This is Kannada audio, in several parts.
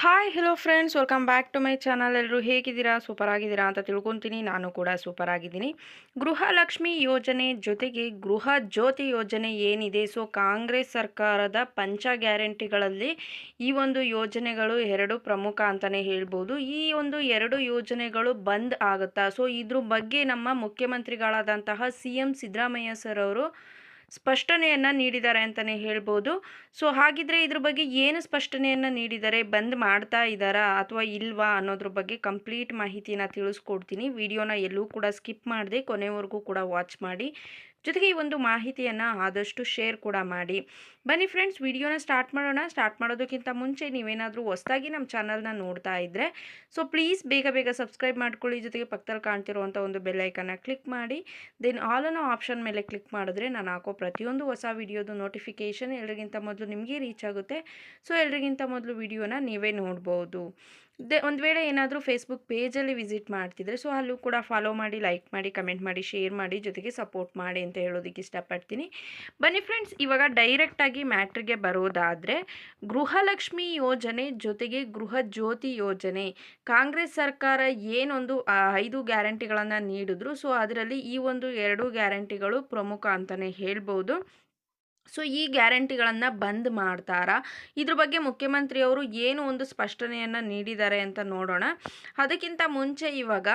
Hi hello friends welcome back to my channel ಎಲ್ಲರೂ ಹೇಗಿದ್ದೀರಾ? ಸೂಪರ್ ಆಗಿದ್ದೀರಾ ಅಂತ ತಿಳ್ಕೊತೀನಿ. ನಾನು ಕೂಡ ಸೂಪರ್ ಆಗಿದ್ದೀನಿ ಗೃಹಲಕ್ಷ್ಮಿ ಯೋಜನೆ ಜೊತೆಗೆ ಗೃಹ ಜ್ಯೋತಿ ಯೋಜನೆ ಏನಿದೆ? ಸೊ ಕಾಂಗ್ರೆಸ್ ಸರ್ಕಾರದ ಪಂಚ ಗ್ಯಾರಂಟಿಗಳಲ್ಲಿ ಈ ಒಂದು ಯೋಜನೆಗಳು ಎರಡು ಪ್ರಮುಖ ಅಂತಲೇ ಹೇಳ್ಬೋದು. ಈ ಒಂದು ಎರಡು ಯೋಜನೆಗಳು ಬಂದ್ ಆಗುತ್ತಾ? ಸೊ ಇದ್ರ ಬಗ್ಗೆ ನಮ್ಮ ಮುಖ್ಯಮಂತ್ರಿಗಳಾದಂತಹ ಸಿ ಎಂ ಸಿದ್ದರಾಮಯ್ಯ ಸರ್ ಅವರು ಸ್ಪಷ್ಟನೆಯನ್ನು ನೀಡಿದ್ದಾರೆ ಅಂತಲೇ ಹೇಳ್ಬೋದು. ಸೊ, ಹಾಗಿದ್ರೆ ಇದ್ರ ಬಗ್ಗೆ ಏನು ಸ್ಪಷ್ಟನೆಯನ್ನು ನೀಡಿದ್ದಾರೆ ಬಂದ್ ಮಾಡ್ತಾ ಇದ್ದಾರಾ ಅಥವಾ ಇಲ್ವಾ ಅನ್ನೋದ್ರ ಬಗ್ಗೆ ಕಂಪ್ಲೀಟ್ ಮಾಹಿತಿನ ತಿಳಿಸ್ಕೊಡ್ತೀನಿ. ವಿಡಿಯೋನ ಎಲ್ಲೂ ಕೂಡ ಸ್ಕಿಪ್ ಮಾಡದೆ ಕೊನೆವರೆಗೂ ಕೂಡ ವಾಚ್ ಮಾಡಿ. ಜೊತೆಗೆ ಈ ಒಂದು ಮಾಹಿತಿಯನ್ನು ಆದಷ್ಟು ಶೇರ್ ಕೂಡ ಮಾಡಿ. ಬನ್ನಿ ಫ್ರೆಂಡ್ಸ್, ವಿಡಿಯೋನ ಸ್ಟಾರ್ಟ್ ಮಾಡೋಣ. ಸ್ಟಾರ್ಟ್ ಮಾಡೋದಕ್ಕಿಂತ ಮುಂಚೆ ನೀವೇನಾದರೂ ಹೊಸದಾಗಿ ನಮ್ಮ ಚಾನಲ್ನ ನೋಡ್ತಾ ಇದ್ದರೆ ಸೊ ಪ್ಲೀಸ್ ಬೇಗ ಬೇಗ ಸಬ್ಸ್ಕ್ರೈಬ್ ಮಾಡ್ಕೊಳ್ಳಿ. ಜೊತೆಗೆ ಪಕ್ಕದಲ್ಲಿ ಕಾಣ್ತಿರುವಂಥ ಒಂದು ಬೆಲ್ಲೈಕನ್ನ ಕ್ಲಿಕ್ ಮಾಡಿ. ದೆನ್ ಆಲ್ ಅನ್ನೋ ಆಪ್ಷನ್ ಮೇಲೆ ಕ್ಲಿಕ್ ಮಾಡಿದ್ರೆ ನಾನು ಹಾಕೋ ಪ್ರತಿಯೊಂದು ಹೊಸ ವಿಡಿಯೋದು ನೋಟಿಫಿಕೇಷನ್ ಎಲ್ರಿಗಿಂತ ಮೊದಲು ನಿಮಗೆ ರೀಚ್ ಆಗುತ್ತೆ. ಸೊ ಎಲ್ರಿಗಿಂತ ಮೊದಲು ವಿಡಿಯೋನ ನೀವೇ ನೋಡ್ಬೋದು. ದೆ, ಒಂದು ವೇಳೆ ಏನಾದರೂ ಫೇಸ್ಬುಕ್ ಪೇಜಲ್ಲಿ ವಿಸಿಟ್ ಮಾಡ್ತಿದ್ರೆ ಸೊ ಅಲ್ಲೂ ಕೂಡ ಫಾಲೋ ಮಾಡಿ ಲೈಕ್ ಮಾಡಿ ಕಮೆಂಟ್ ಮಾಡಿ ಶೇರ್ ಮಾಡಿ ಜೊತೆಗೆ ಸಪೋರ್ಟ್ ಮಾಡಿ ಅಂತ ಹೇಳೋದಕ್ಕೆ ಇಷ್ಟಪಡ್ತೀನಿ. ಬನ್ನಿ ಫ್ರೆಂಡ್ಸ್ ಇವಾಗ ಡೈರೆಕ್ಟಾಗಿ ಮ್ಯಾಟ್ರಿಗೆ ಬರೋದಾದರೆ ಗೃಹಲಕ್ಷ್ಮಿ ಯೋಜನೆ ಜೊತೆಗೆ ಗೃಹ ಜ್ಯೋತಿ ಯೋಜನೆ. ಕಾಂಗ್ರೆಸ್ ಸರ್ಕಾರ ಏನೊಂದು ಐದು ಗ್ಯಾರಂಟಿಗಳನ್ನು ನೀಡಿದ್ರು ಸೊ ಅದರಲ್ಲಿ ಈ ಒಂದು ಎರಡು ಗ್ಯಾರಂಟಿಗಳು ಪ್ರಮುಖ ಅಂತಲೇ ಹೇಳ್ಬೋದು. ಸೊ, ಈ ಗ್ಯಾರಂಟಿಗಳನ್ನು ಬಂದ್ ಮಾಡ್ತಾರಾ? ಇದ್ರ ಬಗ್ಗೆ ಮುಖ್ಯಮಂತ್ರಿಯವರು ಏನು ಒಂದು ಸ್ಪಷ್ಟನೆಯನ್ನು ನೀಡಿದ್ದಾರೆ ಅಂತ ನೋಡೋಣ. ಅದಕ್ಕಿಂತ ಮುಂಚೆ ಇವಾಗ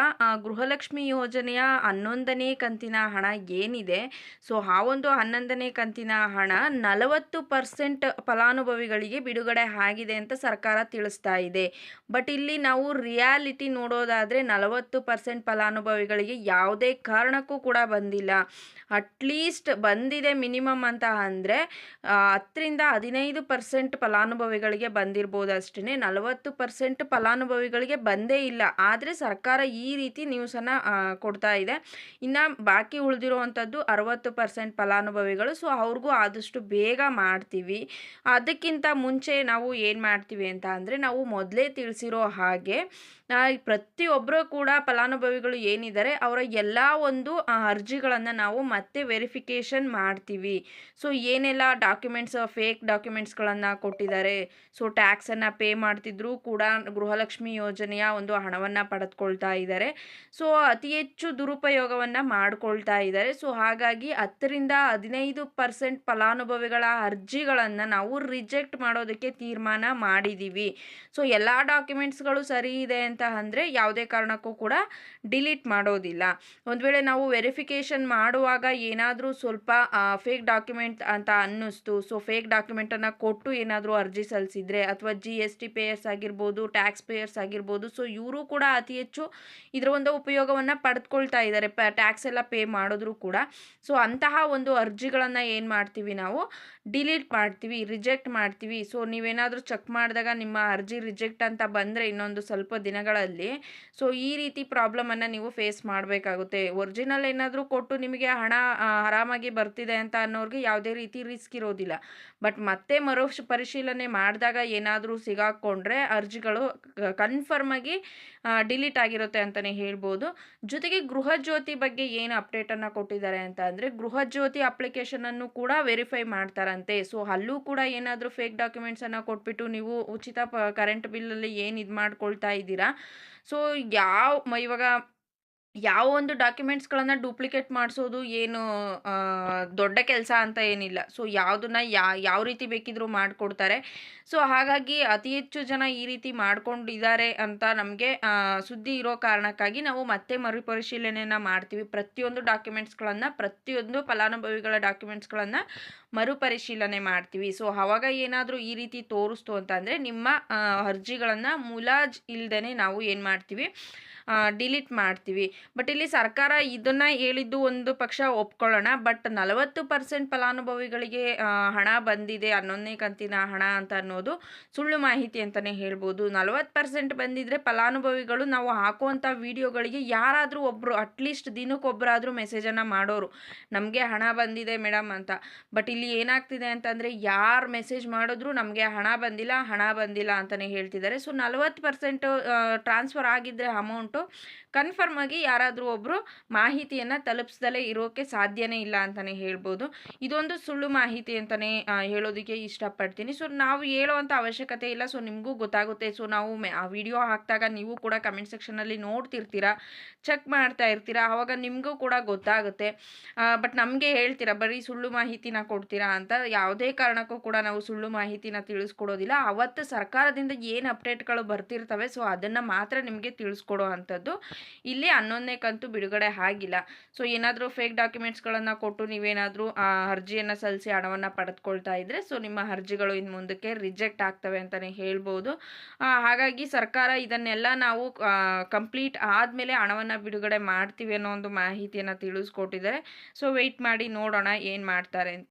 ಗೃಹಲಕ್ಷ್ಮಿ ಯೋಜನೆಯ ಹನ್ನೊಂದನೇ ಕಂತಿನ ಹಣ ಏನಿದೆ? ಸೊ, ಆ ಒಂದು ಹನ್ನೊಂದನೇ ಕಂತಿನ ಹಣ ನಲವತ್ತು ಪರ್ಸೆಂಟ್ ಫಲಾನುಭವಿಗಳಿಗೆ ಬಿಡುಗಡೆ ಆಗಿದೆ ಅಂತ ಸರ್ಕಾರ ತಿಳಿಸ್ತಾ ಇದೆ. ಬಟ್ ಇಲ್ಲಿ ನಾವು ರಿಯಾಲಿಟಿ ನೋಡೋದಾದರೆ ನಲವತ್ತು ಪರ್ಸೆಂಟ್ ಫಲಾನುಭವಿಗಳಿಗೆ ಯಾವುದೇ ಕಾರಣಕ್ಕೂ ಕೂಡ ಬಂದಿಲ್ಲ. ಅಟ್ಲೀಸ್ಟ್ ಬಂದಿದೆ ಮಿನಿಮಮ್ ಅಂತ ಅಂದರೆ ಹತ್ತರಿಂದ ಹದಿನೈದು ಪರ್ಸೆಂಟ್ ಫಲಾನುಭವಿಗಳಿಗೆ ಬಂದಿರ್ಬೋದು ಅಷ್ಟೇ ನಲವತ್ತು ಪರ್ಸೆಂಟ್ ಫಲಾನುಭವಿಗಳಿಗೆ ಬಂದೇ ಇಲ್ಲ. ಆದರೆ ಸರ್ಕಾರ ಈ ರೀತಿ ನ್ಯೂಸನ್ನು ಕೊಡ್ತಾ ಇದೆ. ಇನ್ನು ಬಾಕಿ ಉಳಿದಿರುವಂಥದ್ದು ಅರವತ್ತು ಪರ್ಸೆಂಟ್ ಫಲಾನುಭವಿಗಳು ಸೊ ಅವ್ರಿಗೂ ಆದಷ್ಟು ಬೇಗ ಮಾಡ್ತೀವಿ. ಅದಕ್ಕಿಂತ ಮುಂಚೆ ನಾವು ಏನು ಮಾಡ್ತೀವಿ ಅಂತ ಅಂದರೆ, ನಾವು ಮೊದಲೇ ತಿಳಿಸಿರೋ ಹಾಗೆ ಪ್ರತಿಯೊಬ್ಬರು ಕೂಡ ಫಲಾನುಭವಿಗಳು ಏನಿದ್ದಾರೆ, ಅವರ ಎಲ್ಲ ಒಂದು ಅರ್ಜಿಗಳನ್ನು ನಾವು ಮತ್ತೆ ವೆರಿಫಿಕೇಷನ್ ಮಾಡ್ತೀವಿ. ಸೊ ಏನೆಲ್ಲ ಡಾಕ್ಯುಮೆಂಟ್ಸ್ ಫೇಕ್ ಡಾಕ್ಯುಮೆಂಟ್ಸ್ಗಳನ್ನು ಕೊಟ್ಟಿದ್ದಾರೆ? ಸೊ ಟ್ಯಾಕ್ಸನ್ನು ಪೇ ಮಾಡ್ತಿದ್ರು ಕೂಡ ಗೃಹಲಕ್ಷ್ಮಿ ಯೋಜನೆಯ ಒಂದು ಹಣವನ್ನು ಪಡೆದುಕೊಳ್ತಾ ಇದ್ದಾರೆ. ಸೊ ಅತಿ ಹೆಚ್ಚು ದುರುಪಯೋಗವನ್ನು ಮಾಡಿಕೊಳ್ತಾ ಇದ್ದಾರೆ. ಸೊ ಹಾಗಾಗಿ ಹತ್ತರಿಂದ ಹದಿನೈದು ಪರ್ಸೆಂಟ್ ಫಲಾನುಭವಿಗಳ ಅರ್ಜಿಗಳನ್ನು ನಾವು ರಿಜೆಕ್ಟ್ ಮಾಡೋದಕ್ಕೆ ತೀರ್ಮಾನ ಮಾಡಿದ್ದೀವಿ ಸೊ ಎಲ್ಲ ಡಾಕ್ಯುಮೆಂಟ್ಸ್ಗಳು ಸರಿ ಇದೆ ಅಂತ ಅಂದರೆ ಯಾವುದೇ ಕಾರಣಕ್ಕೂ ಕೂಡ ಡಿಲೀಟ್ ಮಾಡೋದಿಲ್ಲ. ಒಂದು ವೇಳೆ ನಾವು ವೆರಿಫಿಕೇಷನ್ ಮಾಡುವಾಗ ಏನಾದರೂ ಸ್ವಲ್ಪ ಫೇಕ್ ಡಾಕ್ಯುಮೆಂಟ್ ಅಂತ ಅನ್ನಿಸ್ತು. ಸೊ ಫೇಕ್ ಡಾಕ್ಯುಮೆಂಟನ್ನು ಕೊಟ್ಟು ಏನಾದರೂ ಅರ್ಜಿ ಸಲ್ಲಿಸಿದ್ರೆ ಅಥವಾ ಜಿ ಎಸ್ ಟಿ ಪೇಯರ್ಸ್ ಆಗಿರ್ಬೋದು ಟ್ಯಾಕ್ಸ್ ಪೇಯರ್ಸ್ ಆಗಿರ್ಬೋದು ಸೊ ಇವರು ಕೂಡ ಅತಿ ಹೆಚ್ಚು ಇದರ ಒಂದು ಉಪಯೋಗವನ್ನು ಪಡೆದುಕೊಳ್ತಾ ಇದ್ದಾರೆ ಪ ಟ್ಯಾಕ್ಸ್ ಎಲ್ಲ ಪೇ ಮಾಡಿದ್ರು ಕೂಡ. ಸೊ ಅಂತಹ ಒಂದು ಅರ್ಜಿಗಳನ್ನು ಏನು ಮಾಡ್ತೀವಿ ನಾವು? ಡಿಲೀಟ್ ಮಾಡ್ತೀವಿ, ರಿಜೆಕ್ಟ್ ಮಾಡ್ತೀವಿ. ಸೊ, ನೀವೇನಾದರೂ ಚೆಕ್ ಮಾಡಿದಾಗ ನಿಮ್ಮ ಅರ್ಜಿ ರಿಜೆಕ್ಟ್ ಅಂತ ಬಂದರೆ ಇನ್ನೊಂದು ಸ್ವಲ್ಪ ದಿನಗಳಲ್ಲಿ, ಸೊ, ಈ ರೀತಿ ಪ್ರಾಬ್ಲಮನ್ನು ನೀವು ಫೇಸ್ ಮಾಡಬೇಕಾಗುತ್ತೆ. ಒರಿಜಿನಲ್ ಏನಾದರೂ ಕೊಟ್ಟು ನಿಮಗೆ ಹಣ ಆರಾಮಾಗಿ ಬರ್ತಿದೆ ಅಂತ ಅನ್ನೋರಿಗೆ ಯಾವುದೇ ರೀತಿ ರಿಸ್ಕ್ ಇರೋದಿಲ್ಲ. ಬಟ್ ಮತ್ತೆ ಮರು ಪರಿಶೀಲನೆ ಮಾಡಿದಾಗ ಏನಾದರೂ ಸಿಗಾಕೊಂಡ್ರೆ ಅರ್ಜಿಗಳು ಕನ್ಫರ್ಮ್ ಆಗಿ ಡಿಲೀಟ್ ಆಗಿರುತ್ತೆ ಅಂತಲೇ ಹೇಳ್ಬೋದು. ಜೊತೆಗೆ ಗೃಹ ಜ್ಯೋತಿ ಬಗ್ಗೆ ಏನು ಅಪ್ಡೇಟನ್ನು ಕೊಟ್ಟಿದ್ದಾರೆ ಅಂತ ಅಂದರೆ, ಗೃಹ ಜ್ಯೋತಿ ಅಪ್ಲಿಕೇಶನನ್ನು ಕೂಡ ವೆರಿಫೈ ಮಾಡ್ತಾರಂತೆ ಸೊ ಅಲ್ಲೂ ಕೂಡ ಏನಾದರೂ ಫೇಕ್ ಡಾಕ್ಯುಮೆಂಟ್ಸನ್ನು ಕೊಟ್ಬಿಟ್ಟು ನೀವು ಉಚಿತ ಪ ಕರೆಂಟ್ ಬಿಲ್ಲಲ್ಲಿ ಏನು ಇದು ಮಾಡ್ಕೊಳ್ತಾ ಇದ್ದೀರಾ? ಸೊ ಯಾವ ಇವಾಗ ಯಾವ ಒಂದು ಡಾಕ್ಯುಮೆಂಟ್ಸ್ಗಳನ್ನು ಡೂಪ್ಲಿಕೇಟ್ ಮಾಡಿಸೋದು ಏನು ದೊಡ್ಡ ಕೆಲಸ ಅಂತ ಏನಿಲ್ಲ. ಸೊ, ಯಾವುದನ್ನ ಯಾವ ರೀತಿ ಬೇಕಿದ್ದರೂ ಮಾಡಿಕೊಡ್ತಾರೆ. ಸೊ, ಹಾಗಾಗಿ ಅತಿ ಹೆಚ್ಚು ಜನ ಈ ರೀತಿ ಮಾಡ್ಕೊಂಡಿದ್ದಾರೆ ಅಂತ ನಮಗೆ ಸುದ್ದಿ ಇರೋ ಕಾರಣಕ್ಕಾಗಿ ನಾವು ಮತ್ತೆ ಮರುಪರಿಶೀಲನೆಯನ್ನು ಮಾಡ್ತೀವಿ. ಪ್ರತಿಯೊಂದು ಡಾಕ್ಯುಮೆಂಟ್ಸ್ಗಳನ್ನು, ಪ್ರತಿಯೊಂದು ಫಲಾನುಭವಿಗಳ ಡಾಕ್ಯುಮೆಂಟ್ಸ್ಗಳನ್ನು ಮರುಪರಿಶೀಲನೆ ಮಾಡ್ತೀವಿ. ಸೊ ಆವಾಗ ಏನಾದರೂ ಈ ರೀತಿ ತೋರಿಸ್ತು ಅಂತ ಅಂದರೆ ನಿಮ್ಮ ಅರ್ಜಿಗಳನ್ನು ಮುಲಾಜ್ ಇಲ್ದೇ ನಾವು ಏನು ಮಾಡ್ತೀವಿ ಡಿಲೀಟ್ ಮಾಡ್ತೀವಿ. ಬಟ್ ಇಲ್ಲಿ ಸರ್ಕಾರ ಇದನ್ನು ಹೇಳಿದ್ದು ಒಂದು ಪಕ್ಷ ಒಪ್ಕೊಳ್ಳೋಣ. ಬಟ್ ನಲವತ್ತು ಪರ್ಸೆಂಟ್ ಫಲಾನುಭವಿಗಳಿಗೆ ಹಣ ಬಂದಿದೆ, ಹನ್ನೊಂದನೇ ಕಂತಿನ ಹಣ ಅಂತ ಅನ್ನೋದು ಸುಳ್ಳು ಮಾಹಿತಿ ಅಂತಲೇ ಹೇಳ್ಬೋದು. ನಲವತ್ತು ಪರ್ಸೆಂಟ್ ಬಂದಿದ್ರೆ ಫಲಾನುಭವಿಗಳು ನಾವು ಹಾಕುವಂಥ ವಿಡಿಯೋಗಳಿಗೆ ಯಾರಾದರೂ ಒಬ್ಬರು ಅಟ್ಲೀಸ್ಟ್ ದಿನಕ್ಕೊಬ್ಬರಾದರೂ ಮೆಸೇಜನ್ನು ಮಾಡೋರು. ನಮಗೆ ಹಣ ಬಂದಿದೆ ಮೇಡಮ್ ಅಂತ. ಬಟ್ ಇಲ್ಲಿ ಏನಾಗ್ತಿದೆ ಅಂತಂದರೆ ಯಾರು ಮೆಸೇಜ್ ಮಾಡಿದ್ರು ನಮಗೆ ಹಣ ಬಂದಿಲ್ಲ ಹಣ ಬಂದಿಲ್ಲ ಅಂತಲೇ ಹೇಳ್ತಿದ್ದಾರೆ. ಸೊ ನಲವತ್ತು ಪರ್ಸೆಂಟ್ ಟ್ರಾನ್ಸ್ಫರ್ ಆಗಿದ್ರೆ ಅಮೌಂಟು ಕನ್ಫರ್ಮ್ ಆಗಿ ಯಾರಾದರೂ ಒಬ್ಬರು ಮಾಹಿತಿಯನ್ನು ತಲುಪಿಸ್ದಲೇ ಇರೋಕ್ಕೆ ಸಾಧ್ಯನೇ ಇಲ್ಲ ಅಂತಲೇ ಹೇಳ್ಬೋದು. ಇದೊಂದು ಸುಳ್ಳು ಮಾಹಿತಿ ಅಂತಲೇ ಹೇಳೋದಕ್ಕೆ ಇಷ್ಟಪಡ್ತೀನಿ. ಸೊ, ನಾವು ಹೇಳೋವಂಥ ಅವಶ್ಯಕತೆ ಇಲ್ಲ. ಸೊ, ನಿಮಗೂ ಗೊತ್ತಾಗುತ್ತೆ. ಸೊ, ನಾವು ಆ ವಿಡಿಯೋ ಹಾಕಿದಾಗ ನೀವು ಕೂಡ ಕಮೆಂಟ್ ಸೆಕ್ಷನಲ್ಲಿ ನೋಡ್ತಿರ್ತೀರಾ, ಚೆಕ್ ಮಾಡ್ತಾ ಇರ್ತೀರಾ ಆವಾಗ ನಿಮಗೂ ಕೂಡ ಗೊತ್ತಾಗುತ್ತೆ. ಬಟ್ ನಮಗೆ ಹೇಳ್ತೀರಾ, ಬರೀ ಸುಳ್ಳು ಮಾಹಿತಿನ ಕೊಡ್ತೀರಾ ಅಂತ. ಯಾವುದೇ ಕಾರಣಕ್ಕೂ ಕೂಡ ನಾವು ಸುಳ್ಳು ಮಾಹಿತಿನ ತಿಳಿಸ್ಕೊಡೋದಿಲ್ಲ. ಅವತ್ತು ಸರ್ಕಾರದಿಂದ ಏನು ಅಪ್ಡೇಟ್ಗಳು ಬರ್ತಿರ್ತವೆ, ಸೊ, ಅದನ್ನು ಮಾತ್ರ ನಿಮಗೆ ತಿಳಿಸ್ಕೊಡೋ ಅಂಥದ್ದು. ಇಲ್ಲಿ ಹನ್ನೊಂದನೇ ಕಂತು ಬಿಡುಗಡೆ ಆಗಿಲ್ಲ. ಸೊ ಏನಾದರೂ ಫೇಕ್ ಡಾಕ್ಯುಮೆಂಟ್ಸ್ಗಳನ್ನು ಕೊಟ್ಟು ನೀವೇನಾದರೂ ಅರ್ಜಿಯನ್ನು ಸಲ್ಲಿಸಿ ಹಣವನ್ನು ಪಡೆದುಕೊಳ್ತಾ ಇದ್ದರೆ ಸೊ ನಿಮ್ಮ ಅರ್ಜಿಗಳು ಇನ್ನು ಮುಂದಕ್ಕೆ ರಿಜೆಕ್ಟ್ ಆಗ್ತವೆ ಅಂತಲೇ ಹೇಳ್ಬೋದು. ಹಾಗಾಗಿ ಸರ್ಕಾರ ಇದನ್ನೆಲ್ಲ ನಾವು ಕಂಪ್ಲೀಟ್ ಆದಮೇಲೆ ಹಣವನ್ನು ಬಿಡುಗಡೆ ಮಾಡ್ತೀವಿ ಅನ್ನೋ ಒಂದು ಮಾಹಿತಿಯನ್ನು ತಿಳಿಸ್ಕೊಟ್ಟಿದ್ದಾರೆ. ಸೊ ವೆಯ್ಟ್ ಮಾಡಿ ನೋಡೋಣ ಏನು ಮಾಡ್ತಾರೆ